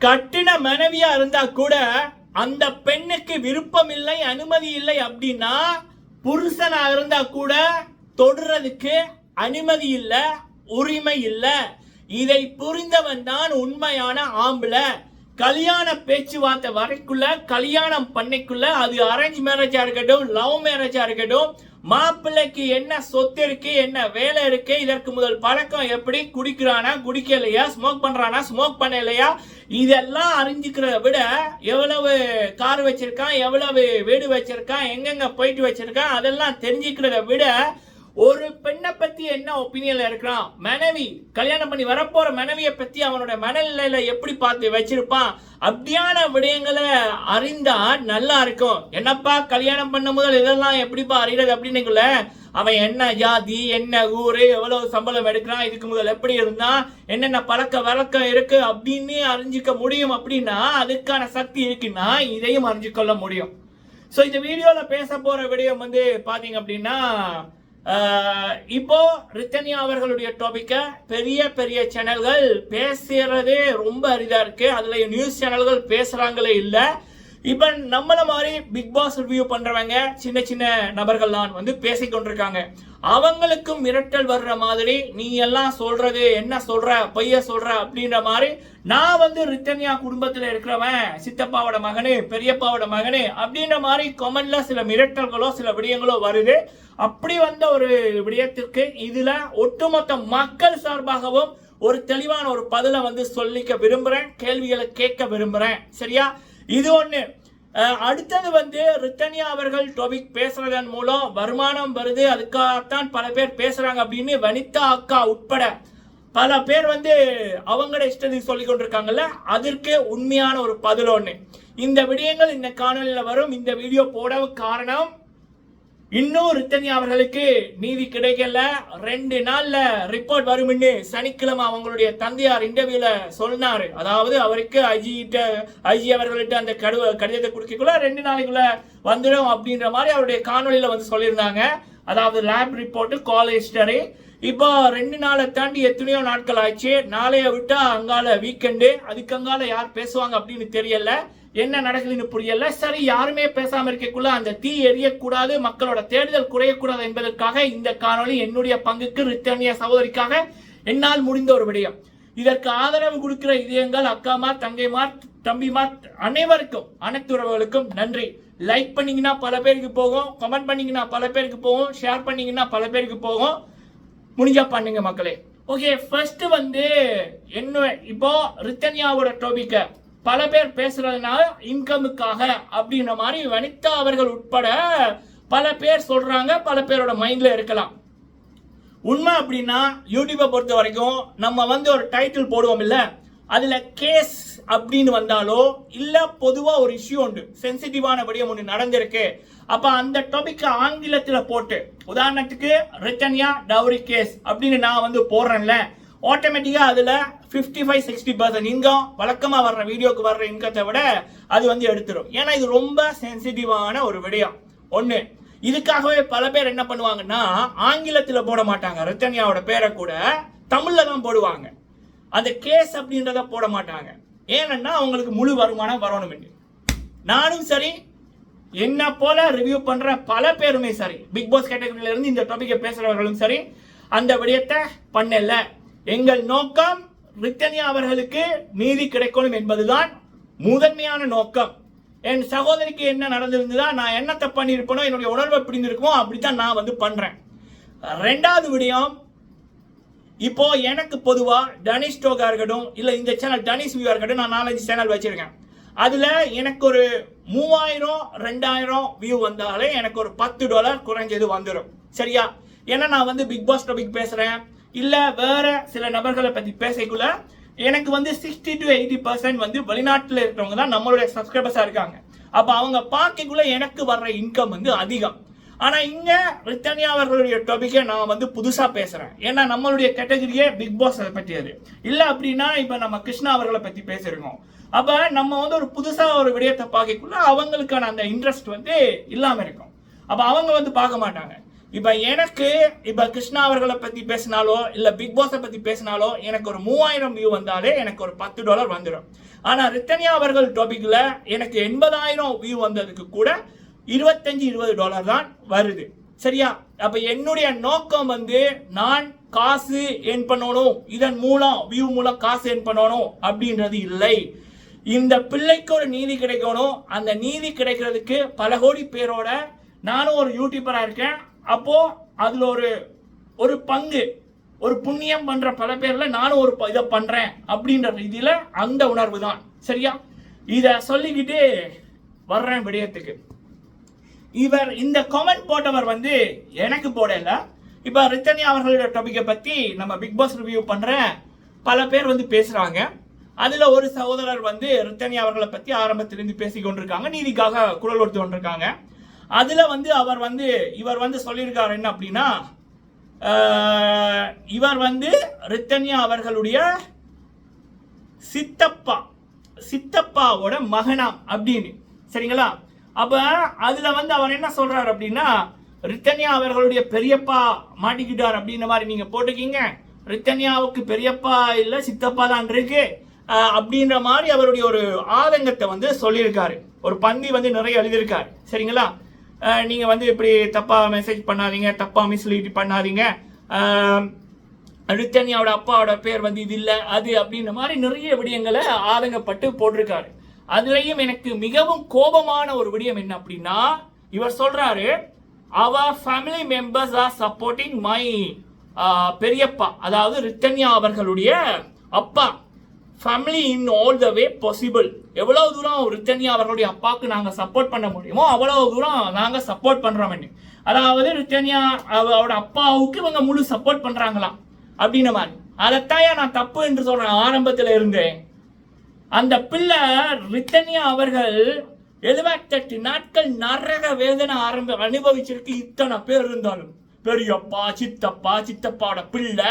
கட்டின மனைவியா இருந்தா கூட அந்த பெண்ணுக்கு விருப்பம் இல்லை அனுமதி இல்லை அப்படின்னா புருஷனா இருந்தா கூட தொடுறதுக்கு அனுமதி இல்லை உரிமை இல்லை. இதை புரிந்தவன் தான் உண்மையான ஆம்பளை. கல்யாண பேச்சுவார்த்தை வரைக்குள்ள கல்யாணம் பண்ணைக்குள்ள அது அரேஞ்ச் மேரேஜா இருக்கட்டும் லவ் மேரேஜா இருக்கட்டும் மாப்பிள்ளைக்கு என்ன சொத்து இருக்கு என்ன வேலை இருக்கு இதற்கு முதல் பழக்கம் எப்படி? குடிக்கிறானா குடிக்கலையா? ஸ்மோக் பண்றானா ஸ்மோக் பண்ணலையா? இதெல்லாம் அறிஞ்சுக்கிறத விட எவ்வளவு கார் வச்சிருக்கான் எவ்வளவு வீடு வச்சிருக்கான் எங்கெங்க போயிட்டு வச்சிருக்கான் அதெல்லாம் தெரிஞ்சுக்கிறத விட ஒரு பெண்ணை பத்தி என்ன ஒப்பீனியன்ல இருக்கிறான்? மனைவி கல்யாணம் பண்ணி வரப்போற மனைவியை பத்தி அவனோட மனநிலையில எப்படி பார்த்து வச்சிருப்பான்? அப்படியான விடயங்களை அறிந்தா நல்லா இருக்கும். என்னப்பா கல்யாணம் பண்ண முதல் இதெல்லாம் எப்படிப்பா அறியறது அப்படின்னுக்குள்ள அவன் என்ன ஜாதி என்ன ஊரு எவ்வளவு சம்பளம் எடுக்கிறான் இதுக்கு முதல் எப்படி இருந்தான் என்னென்ன பழக்க வழக்கம் இருக்கு அப்படின்னு அறிஞ்சிக்க முடியும் அப்படின்னா அதுக்கான சக்தி இருக்குன்னா இதையும் அறிஞ்சிக்கொள்ள முடியும். ஸோ இந்த வீடியோவில் பேச போகிற விடயம் வந்து பார்த்தீங்க அப்படின்னா இப்போ ரித்தன்யா அவர்களுடைய டாபிக்கை பெரிய பெரிய சேனல்கள் பேசுறதே ரொம்ப அரிதா இருக்கு. அதுல நியூஸ் சேனல்கள் பேசுறாங்களே இல்லை. இப்போ நம்மள மாதிரி பிக் பாஸ் ரிவ்யூ பண்றவங்க சின்ன சின்ன நபர்கள்லாம் வந்து பேசிக்கொண்டிருக்காங்க அவங்களுக்கும் மிரட்டல் வர்ற மாதிரி நீ எல்லாம் சொல்றது என்ன சொல்ற பைய சொல்ற? அப்படின்ற மாதிரி நான் வந்து ரித்தன்யா குடும்பத்தில் இருக்கிறவன் சித்தப்பாவோட மகனு பெரியப்பாவோட மகனு அப்படின்ற மாதிரி கமெண்ட்ல சில மிரட்டல்களோ சில விடயங்களோ வருது. அப்படி வந்த ஒரு விடயத்திற்கு இதுல ஒட்டுமொத்த மக்கள் சார்பாகவும் ஒரு தெளிவான ஒரு பதிலை வந்து சொல்லிக்க விரும்புறேன் கேள்விகளை கேட்க விரும்புறேன். சரியா? இது ஒன்று அடுத்தது வந்து ரித்தனியா அவர்கள் டொபிக் பேசுறதன் மூலம் வருமானம் வருது அதுக்காகத்தான் பல பேர் பேசுறாங்க அப்படின்னு வனிதா அக்கா உட்பட பல பேர் வந்து அவங்களோட இஷ்டத்துக்கு சொல்லி கொண்டிருக்காங்கல்ல அதற்கு உண்மையான ஒரு பதில் ஒன்று இந்த விடயங்கள் இந்த காணொலியில் வரும். இந்த வீடியோ போட காரணம் இன்னும் ரித்தனி அவர்களுக்கு நீதி கிடைக்கல. ரெண்டு நாள்ல ரிப்போர்ட் வரும்னு சனிக்கிழமை அவங்களுடைய தந்தையார் இன்டர்வியூல சொன்னாரு. அதாவது அவருக்கு ஐஜி ஐஜி அவர்கள்ட்ட அந்த கடு கடிதத்தை கொடுக்கக்குள்ள ரெண்டு நாளைக்குள்ள வந்துடும் அப்படின்ற மாதிரி அவருடைய காணொலியில வந்து சொல்லியிருந்தாங்க. அதாவது லேப் ரிப்போர்ட் கால் இப்போ ரெண்டு நாளை தாண்டி எத்தனையோ நாட்கள் ஆச்சு. நாளைய விட்டா அங்கால வீக்கெண்டு அதுக்கு அங்கால யார் பேசுவாங்க அப்படின்னு தெரியல. என்ன நடக்குதுன்னு புரியல. சரி யாருமே பேசாம இருக்கக்குள்ள அந்த தீ எரியக்கூடாது மக்களோட தேடுதல் குறையக்கூடாது என்பதற்காக இந்த காணொலி என்னுடைய பங்குக்கு ரித்தனிய சகோதரிக்காக என்னால் முடிந்த ஒரு விடயம். இதற்கு ஆதரவு கொடுக்கிற இதயங்கள் அக்காமார் தங்கைமார் தம்பிமார் அனைவருக்கும் அனைத்து உறவுகளுக்கும் நன்றி. லைக் பண்ணீங்கன்னா பல பேருக்கு போகும் கமெண்ட் பண்ணீங்கன்னா பல பேருக்கு போகும் ஷேர் பண்ணீங்கன்னா பல பேருக்கு போகும். முடிஞ்சா பண்ணுங்க மக்களே. ஓகே ஃபர்ஸ்ட் வந்து என்ன இப்போ ரித்தன்யாவோட டோபிக்கை பல பேர் பேசுறதுனால இன்கமுக்காக அப்படின்ற மாதிரி வனிதா அவர்கள் உட்பட பல பேர் சொல்றாங்க பல பேரோட மைண்ட்ல இருக்கலாம். உண்மை அப்படின்னா யூடியூப்பை பொறுத்த வரைக்கும் நம்ம வந்து ஒரு டைட்டில் போடுவோம் இல்ல அதுல கேஸ் அப்படின்னு வந்தாலோ இல்ல பொதுவா ஒரு இஷ்யூ உண்டு. சென்சிட்டிவான விடயம் ஒன்று நடந்திருக்கு. அப்ப அந்த டாபிக் ஆங்கிலத்துல போட்டு உதாரணத்துக்கு ரிட்டன்யா டவுரி கேஸ் அப்படின்னு நான் வந்து போடுறேன்ல ஆட்டோமேட்டிக்கா அதுல 55 ஃபைவ் சிக்ஸ்டி பர்சன்ட் இன்கம் வழக்கமாக வர்ற வீடியோக்கு வர்ற இன்கத்தை விட அது வந்து எடுத்துரும். ஏன்னா இது ரொம்ப சென்சிட்டிவான ஒரு விடயம். ஒன்று இதுக்காகவே பல பேர் என்ன பண்ணுவாங்கன்னா ஆங்கிலத்தில் போட மாட்டாங்க. ரத்தன்யாவோட பேரை கூட தமிழில் தான் போடுவாங்க. அந்த கேஸ் அப்படின்றத போட மாட்டாங்க. ஏன்னா அவங்களுக்கு முழு வருமானம் வரணும் நானும் சரி என்ன போல ரிவ்யூ பண்ற பல பேருமே சரி பிக் பாஸ் கேட்டகரியில இருந்து இந்த டாபிக்கை பேசுறவர்களும் சரி அந்த விடயத்தை பண்ணல. எங்கள் நோக்கம் ரித்தன்யா அவர்களுக்கு நீதி கிடைக்கணும் என்பதுதான் முதன்மையான நோக்கம். என் சகோதரிக்கு என்ன நடந்திருந்ததா நான் என்னத்தை பண்ணியிருப்பனோ என்னுடைய உணர்வு பிடிந்திருக்குமோ அப்படித்தான் நான் வந்து பண்றேன். ரெண்டாவது விடயம் இப்போ எனக்கு பொதுவாக டனிஷ் ஸ்டோக்காக இருக்கட்டும் இல்லை இந்த சேனல் டனிஷ் வியூவாக இருக்கட்டும் நான் நாலஞ்சு சேனல் வச்சிருக்கேன். அதில் எனக்கு ஒரு மூவாயிரம் ரெண்டாயிரம் வியூ வந்தாலே எனக்கு ஒரு பத்து டாலர் குறைஞ்சது வந்துடும் சரியா? ஏன்னா நான் வந்து பிக் பாஸ் டாபிக் பேசுகிறேன் இல்லை வேற சில நபர்களை பற்றி பேசக்குள்ள எனக்கு வந்து சிக்ஸ்டி டு எயிட்டி பர்சன்ட் வந்து வெளிநாட்டில் இருக்கிறவங்க தான் நம்மளுடைய சப்ஸ்கிரைபர்ஸாக இருக்காங்க. அப்போ அவங்க பார்க்கக்குள்ள எனக்கு வர்ற இன்கம் வந்து அதிகம். ஆனால் இங்கே ரித்தனியா அவர்களுடைய டாபிக்கை நான் வந்து புதுசாக பேசுகிறேன் ஏன்னா நம்மளுடைய கேட்டகரியே பிக் பாஸ் அதை பற்றியது இல்லை அப்படின்னா இப்போ நம்ம கிருஷ்ணா அவர்களை பற்றி பேசியிருக்கோம் அப்போ நம்ம வந்து ஒரு புதுசாக ஒரு விடயத்தை பார்க்கக்குள்ள அவங்களுக்கான அந்த இன்ட்ரெஸ்ட் வந்து இல்லாமல் இருக்கும். அப்போ அவங்க வந்து பார்க்க மாட்டாங்க. இப்ப எனக்கு இப்ப கிருஷ்ணா அவர்களை பத்தி பேசினாலோ இல்ல பிக் பாஸை பத்தி பேசினாலோ எனக்கு ஒரு மூவாயிரம் வியூ வந்தாலே எனக்கு ஒரு பத்து டாலர் வந்துடும் ஆனா ரித்தன்யா அவர்கள் டாபிக்ல எனக்கு எண்பதாயிரம் வியூ வந்ததுக்கு கூட இருபத்தஞ்சு இருபது டாலர் தான் வருது. சரியா? அப்ப என்னுடைய நோக்கம் வந்து நான் காசு ஏன் பண்ணணும். இதன் மூலம் வியூ மூலம் காசு ஏன் பண்ணணும் அப்படின்றது இல்லை. இந்த பிள்ளைக்கு ஒரு நீதி கிடைக்கணும். அந்த நீதி கிடைக்கிறதுக்கு பல கோடி பேரோட நானும் ஒரு யூடியூபரா இருக்கேன். அப்போ அதுல ஒரு ஒரு பங்கு ஒரு புண்ணியம் பண்ற பல பேர்ல நானும் ஒரு ப- இதை பண்றேன் அப்படின்ற ரீதியில அந்த உணர்வு தான் சரியா? இத சொல்லிக்கிட்டு வர்றேன் விடயத்துக்கு. இவர் இந்த கமெண்ட் போட்டவர் வந்து எனக்கு போடல இப்ப ரித்தனி அவர்களோட டாபிக்கை பத்தி நம்ம பிக் பாஸ் ரிவ்யூ பண்ற பல பேர் வந்து பேசுறாங்க. அதுல ஒரு சகோதரர் வந்து ரித்தனி அவர்களை பத்தி ஆரம்பத்திலிருந்து பேசி கொண்டிருக்காங்க நீதிக்காக குரல் கொடுத்து கொண்டிருக்காங்க அதில் வந்து அவர் வந்து இவர் வந்து சொல்லியிருக்கார் என்ன அப்படின்னா இவர் வந்து ரித்தன்யா அவர்களுடைய சித்தப்பா சித்தப்பாவோட மகனாம் அப்படின்னு. சரிங்களா? அப்போ அதில் வந்து அவர் என்ன சொல்கிறார் அப்படின்னா ரித்தன்யா அவர்களுடைய பெரியப்பா மாட்டிக்கிட்டார் அப்படின்ற மாதிரி நீங்கள் போட்டுக்கீங்க ரித்தன்யாவுக்கு பெரியப்பா இல்லை சித்தப்பா தான் இருக்கு. அப்படின்ற மாதிரி அவருடைய ஒரு ஆதங்கத்தை வந்து சொல்லியிருக்காரு. ஒரு பந்தி வந்து நிறைய எழுதியிருக்காரு. சரிங்களா? நீங்கள் வந்து இப்படி தப்பாக மெசேஜ் பண்ணாதீங்க தப்பாக மிஸ்லீட் பண்ணாதீங்க. அஹ், ரித்தன்யாவோட அப்பாவோட பேர் வந்து இது இல்லை அது அப்படின்ற மாதிரி நிறைய விடயங்களை ஆதங்கப்பட்டு போட்டிருக்காரு. அதுலேயும் எனக்கு மிகவும் கோபமான ஒரு விடயம் என்ன அப்படின்னா இவர் சொல்கிறாரு அவர் family members are supporting my பெரியப்பா அதாவது ரித்தன்யா அவர்களுடைய அப்பா. Family in all the way possible எவ்வளவு தூரம் ரித்தன்யா அவர்களுடைய அப்பாவுக்கு நாங்க சப்போர்ட் பண்ண முடியுமோ அவ்வளவு தூரம் நாங்க சப்போர்ட் பண்றோம் அதாவது ரித்தன்யா அவ- அவரோட அப்பாவுக்கு இவங்க முழு சப்போர்ட் பண்றாங்களாம். அப்படின்ன மாதிரி. அதைத்தான் நான் தப்பு என்று சொல்கிறேன் ஆரம்பத்துல இருந்தேன் அந்த பிள்ளை ரித்தன்யா அவர்கள் எழுபத்தெட்டு நாட்கள் நரக வேதனை ஆரம்ப அனுபவிச்சிருக்கு இத்தனை பேர் இருந்தாலும். பெரியப்பா சித்தப்பா சித்தப்பாவோட பிள்ளை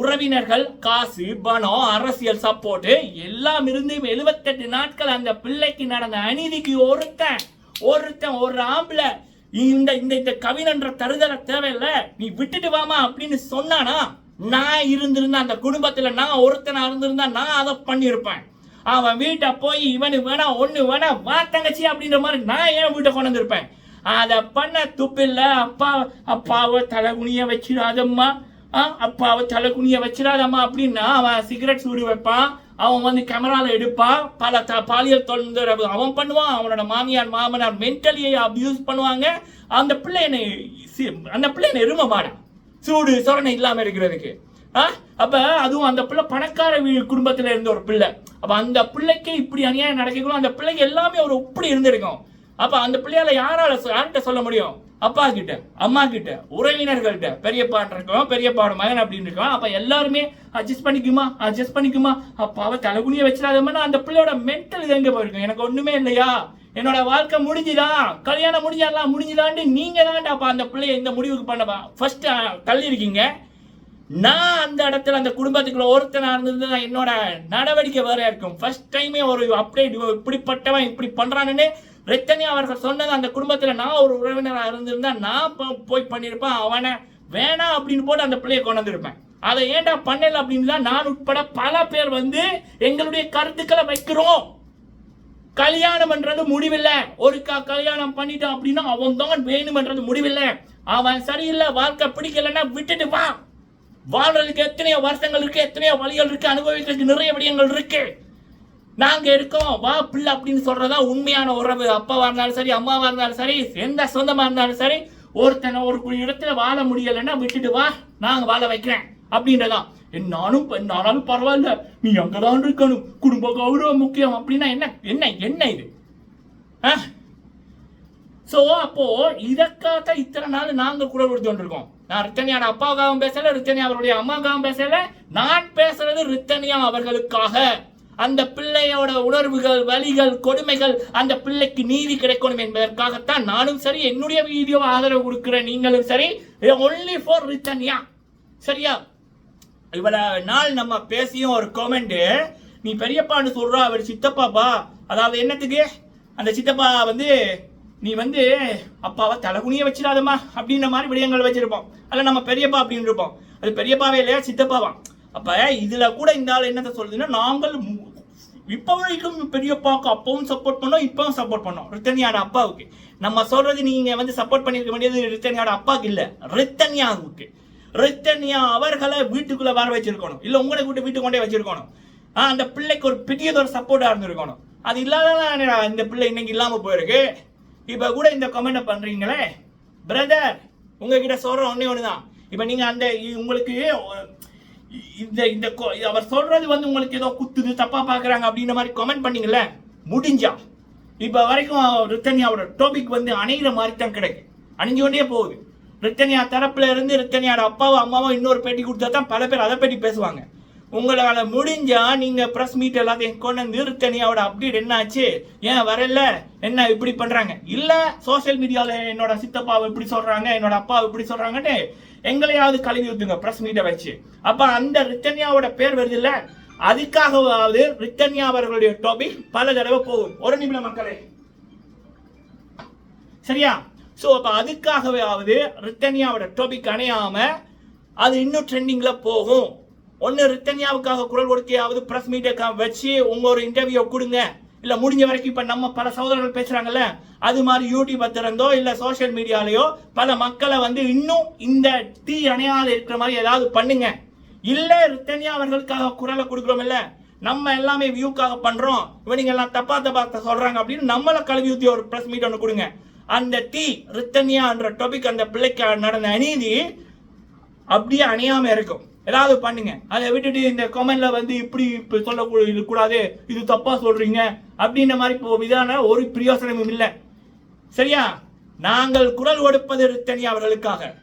உறவினர்கள் காசு பணம் அரசியல் சப்போர்ட் எல்லாம் இருந்து எழுபத்தெட்டு நாட்கள் அந்த பிள்ளைக்கு நடந்த அநீதிக்கு ஒருத்தன் ஒருத்தன் ஒரு ஆம்பளை இந்த இந்த இந்த கவினன்ற தருதலை தேவையில்ல நீ விட்டுட்டு வாமா அப்படின்னு சொன்னானா நான் இருந்திருந்தா அந்த குடும்பத்துல நான் ஒருத்தனா இருந்திருந்தா நான் அதை பண்ணியிருப்பேன். அவன் வீட்டை போய் இவனு வேணா ஒன்று வேணா வா தங்கச்சி அப்படின்ற மாதிரி நான் ஏன் வீட்டை கொண்டு வந்திருப்பேன். அதை பண்ண துப்பில்ல அப்பா அப்பாவை தலைகுனிய வச்சிடாதம்மா. ஆ, அப்பாவை தலைகுனிய வச்சிடாதம்மா அப்படின்னா அவன் சிகரெட் சூடி வைப்பான் அவன் வந்து கேமரால எடுப்பான் பல த பாலியல் தொந்தரவு அவன் பண்ணுவான் அவனோட மாமியார் மாமனார் மென்டலியை அப்யூஸ் பண்ணுவாங்க. அந்த பிள்ளை என்னை சி- அந்த பிள்ளை என்னை எரும மாடா. சூடு சொரணை இல்லாமல் இருக்கிறதுக்கு. ஆ? அப்ப அதுவும் அந்த பிள்ளை பணக்கார வீ- குடும்பத்துல இருந்த ஒரு பிள்ளை. அப்ப அந்த பிள்ளைக்கு இப்படி அநியாயம் நடக்கணும் அந்த பிள்ளைக்கு எல்லாமே ஒரு இப்படி இருந்திருக்கும். அப்ப அந்த பிள்ளையால யாரால யார்கிட்ட சொல்ல முடியும்? அப்பா கிட்ட அம்மா கிட்ட உறவினர்கள்ட்ட. பெரியப்பான் இருக்கோம் பெரியப்பாவோட மகன் அப்படின்னு இருக்கோம் அப்ப எல்லாருமே அட்ஜஸ்ட் பண்ணிக்குமா அட்ஜஸ்ட் பண்ணிக்குமா. அப்பாவை தலைகுனிய வச்சிடாதமான அந்த பிள்ளையோட மென்டல் இது எங்க போயிருக்கும் எனக்கு ஒண்ணுமே இல்லையா? என்னோட வாழ்க்கை முடிஞ்சுதான் கல்யாணம் முடிஞ்சாலாம் முடிஞ்சுதான்னு நீங்க தான்டா அப்ப அந்த பிள்ளைய இந்த முடிவுக்கு பண்ணப்பா ஃபர்ஸ்ட் தள்ளி இருக்கீங்க நான் அந்த இடத்துல அந்த குடும்பத்துக்குள்ள ஒருத்தனா இருந்திருந்தா என்னோட நடவடிக்கை வேற இருக்கும். ஃபர்ஸ்ட் டைமே ஒரு அப்டேட் இப்படிப்பட்டவன் இப்படி பண்றானுன்னு ரத்தனியா அவர்கள் சொன்னது அந்த குடும்பத்தில் நான் ஒரு உறவினராக இருந்திருந்தா நான் போ- போய் பண்ணியிருப்பேன் அவனை வேணாம் அப்படின்னு போட்டு அந்த பிள்ளையை கொண்டு வந்திருப்பேன். அதை ஏன்டா பண்ணல அப்படின்னு தான் நான் உட்பட பல பேர் வந்து எங்களுடைய கருத்துக்களை வைக்கிறோம். கல்யாணம்ன்றது முடிவில்லை. ஒரு கல்யாணம் பண்ணிட்டான் அப்படின்னா அவன் தான் வேணும்ன்றது முடிவில்லை. அவன் சரியில்லை வாழ்க்கை பிடிக்கலன்னா விட்டுட்டு வா. வாழ்றதுக்கு எத்தனையோ வருஷங்கள் இருக்கு எத்தனையோ வழிகள் இருக்கு அனுபவிக்கிறதுக்கு நிறைய விடயங்கள் இருக்கு. நாங்க இருக்கோம் வா பிள்ளை அப்படின்னு சொல்றதா உண்மையான உறவு. அப்பாவா இருந்தாலும் சரி அம்மாவா இருந்தாலும் சரி எந்த சொந்தமா இருந்தாலும் சரி ஒருத்தனை ஒரு இடத்துல வாழ முடியலைன்னா விட்டுட்டு வா நாங்க வாழ வைக்கிறேன் அப்படின்றதான். என்னாலும் என்னாலும் பரவாயில்ல நீ அங்கதான் இருக்கணும். குடும்ப கௌரவம் முக்கியம் அப்படின்னா என்ன என்ன என்ன இது? ஆ? சோ அப்போ இதற்காக இத்தனை நாள் நாங்க குரல் கொடுத்து கொண்டிருக்கோம். நான் ரித்தனியோட அப்பாவுக்காகவும் பேசல ரித்தனியா அவருடைய அம்மாவுக்காகவும் பேசல நான் பேசுறது ரித்தனியா அவர்களுக்காக. அந்த பிள்ளையோட உணர்வுகள் வலிகள் கொடுமைகள் அந்த பிள்ளைக்கு நீதி கிடைக்கணும் என்பதற்காகத்தான் நானும் சரி என்னுடைய வீடியோ ஆதரவு கொடுக்கிற நீங்களும் சரி ஒன்லி ஃபார் யா சரியா? இவ்வளவு நாள் நம்ம பேசியும் ஒரு கமெண்ட் நீ பெரியப்பான்னு சொல்றா அவர் சித்தப்பாப்பா. அதாவது என்னத்துக்கு? அந்த சித்தப்பா வந்து நீ வந்து அப்பாவை தலைகுனிய வச்சிடாதம்மா அப்படின்ற மாதிரி விடயங்கள் வச்சிருப்போம். அதில் நம்ம பெரியப்பா அப்படின்னு இருப்போம். அது பெரியப்பாவே இல்லையா? சித்தப்பாவா? அப்போ இதில் கூட இந்த ஆள் என்னத்தை சொல்லுதுன்னா நாங்கள் இப்போ வரைக்கும் பெரியப்பாவுக்கு அப்பவும் சப்போர்ட் பண்ணோம் இப்பவும் சப்போர்ட் பண்ணோம். ரித்தன்யாட அப்பாவுக்கு. நம்ம சொல்றது நீங்க வந்து சப்போர்ட் பண்ணிருக்க வேண்டியது ரித்தன்யாட அப்பாவுக்கு இல்ல ரித்தன்யாவுக்கு. ரித்தன்யா அவர்களை வீட்டுக்குள்ள வர வச்சிருக்கணும். இல்ல உங்களை வீட்டு வீட்டு கொண்டே வச்சிருக்கணும். ஆ, அந்த பிள்ளைக்கு ஒரு பெரியதொரு சப்போர்ட்டா இருந்திருக்கணும். அது இல்லாத இந்த பிள்ளை இன்னைக்கு இல்லாம போயிருக்கு. இப்ப கூட இந்த கமெண்ட் பண்றீங்களே? பிரதர் உங்ககிட்ட சொல்ற ஒன்னே ஒண்ணுதான். இப்ப நீங்க அந்த உங்களுக்கு இந்த இந்த கொ- அவர் சொல்றது வந்து உங்களுக்கு ஏதோ குத்துது தப்பா பாக்குறாங்க அப்படின்ற மாதிரி கமெண்ட் பண்ணீங்கல்ல? முடிஞ்சா. இப்ப வரைக்கும் ரித்தன்யாவோட டாபிக் வந்து அணைகிற மாதிரி தான் கிடைக்கு. அணிஞ்சு கொண்டே போகுது. ரித்தன்யா தரப்புல இருந்து ரித்தன்யாவோட அப்பாவும் அம்மாவும் இன்னொரு பேட்டி கொடுத்தா தான் பல பேர் அதை பற்றி பேசுவாங்க. உங்களால முடிஞ்சா நீங்க பிரஸ் மீட் எல்லாத்தையும் கொண்டு வந்து ரித்தனியாவோட அப்டேட் என்னாச்சு? ஏன் வரல? என்ன இப்படி பண்றாங்க? இல்ல சோஷியல் மீடியாவில் என்னோட சித்தப்பாவை இப்படி சொல்றாங்க என்னோட அப்பாவை இப்படி சொல்றாங்கன்னு எங்களையாவது கழுவி ஊத்துங்க பிரஸ் மீட்டை வச்சு. அப்ப அந்த ரித்தன்யாவோட பேர் வருது இல்ல அதுக்காகவாவது ரித்தன்யா அவர்களுடைய டாபிக் பல தடவை போகும். ஒரு நிமிடம் மக்களே. சரியா? ஸோ அப்போ அதுக்காகவே அதுக்காகவாவது ரித்தன்யாவோட டாபிக் அணையாம அது இன்னும் ட்ரெண்டிங்ல போகும். ஒன்று ரித்தன்யாவுக்காக குரல் கொடுக்கையாவது ப்ரெஸ் மீட்டை வச்சு உங்க ஒரு இன்டர்வியூ கொடுங்க. இல்லை முடிஞ்ச வரைக்கும் இப்போ நம்ம பல சகோதரர்கள் பேசுகிறாங்கல்ல அது மாதிரி யூடியூப் திறந்தோ இல்லை சோஷியல் மீடியாலேயோ பல மக்களை வந்து இன்னும் இந்த தீ அணையாத இருக்கிற மாதிரி ஏதாவது பண்ணுங்க. இல்லை ரித்தன்யா அவர்களுக்காக குரலை கொடுக்குறோம் இல்லை நம்ம எல்லாமே வியூக்காக பண்ணுறோம் இவனுங்க எல்லாம் தப்பா தப்பா சொல்கிறாங்க அப்படின்னு நம்மளை கல்வி ஊற்றி ஒரு ப்ரெஸ் மீட் ஒன்று கொடுங்க. அந்த தீ ரித்தனியான்ற டாபிக் அந்த பிள்ளைக்கு நடந்த அநீதி அப்படியே அணியாமல் இருக்கும். ஏதாவது பண்ணுங்க. அதை விட்டுட்டு இந்த கமெண்ட்ல வந்து இப்படி இப்படி சொல்ல கூடாது இது தப்பா சொல்றீங்க. அப்படின்ற மாதிரி இப்போ இதான ஒரு பிரயோசனமும் இல்லை. சரியா? நாங்கள் குரல் கொடுப்பது தனி அவர்களுக்காக.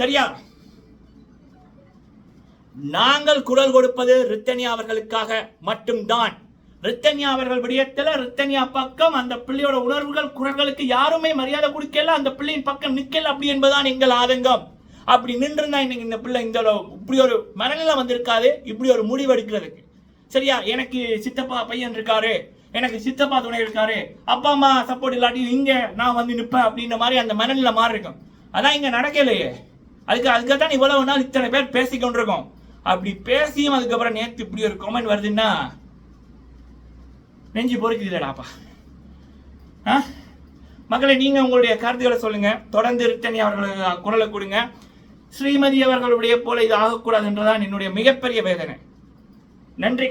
சரியா? நாங்கள் குரல் கொடுப்பது ரித்தனியா அவர்களுக்காக மட்டும்தான். ரித்தன்யா அவர்கள் விடயத்தில் ரித்தன்யா பக்கம் அந்த பிள்ளையோட உணர்வுகள் குரல்களுக்கு யாருமே மரியாதை கொடுக்கல. அந்த பிள்ளையின் பக்கம் நிக்கல அப்படி என்பதுதான் எங்கள் ஆதங்கம். அப்படி நின்றுந்தா இன்னைக்கு இந்த பிள்ளை இந்த இப்படி ஒரு மனநிலை வந்திருக்காது. இப்படி ஒரு முடிவு எடுக்கிறதுக்கு. சரியா? எனக்கு சித்தப்பா பையன் இருக்காரு. எனக்கு சித்தப்பா துணை இருக்காரு. அப்பா அம்மா சப்போர்ட் இல்லாட்டி இங்க நான் வந்து நிப்பேன் அப்படின்ற மாதிரி அந்த மனநிலை மாறி இருக்கும். அதான் இங்க நடக்கலையே. அதுக்கு அதுக்காக தான் இவ்வளவு நாள் இத்தனை பேர் பேசிக்கொண்டிருக்கோம் அப்படி பேசியும் அதுக்கப்புறம் நேற்று இப்படி ஒரு கமெண்ட் வருதுன்னா நெஞ்சு பொறுக்குதுலடாப்பா ஆ? மக்களை நீங்கள் உங்களுடைய கருத்துக்களை சொல்லுங்க. தொடர்ந்து ரித்தனி அவர்களுக்கு குரலை கொடுங்க. ஸ்ரீமதி அவர்களுடைய போல இது ஆகக்கூடாது என்றுதான் என்னுடைய மிகப்பெரிய வேதனை. நன்றி.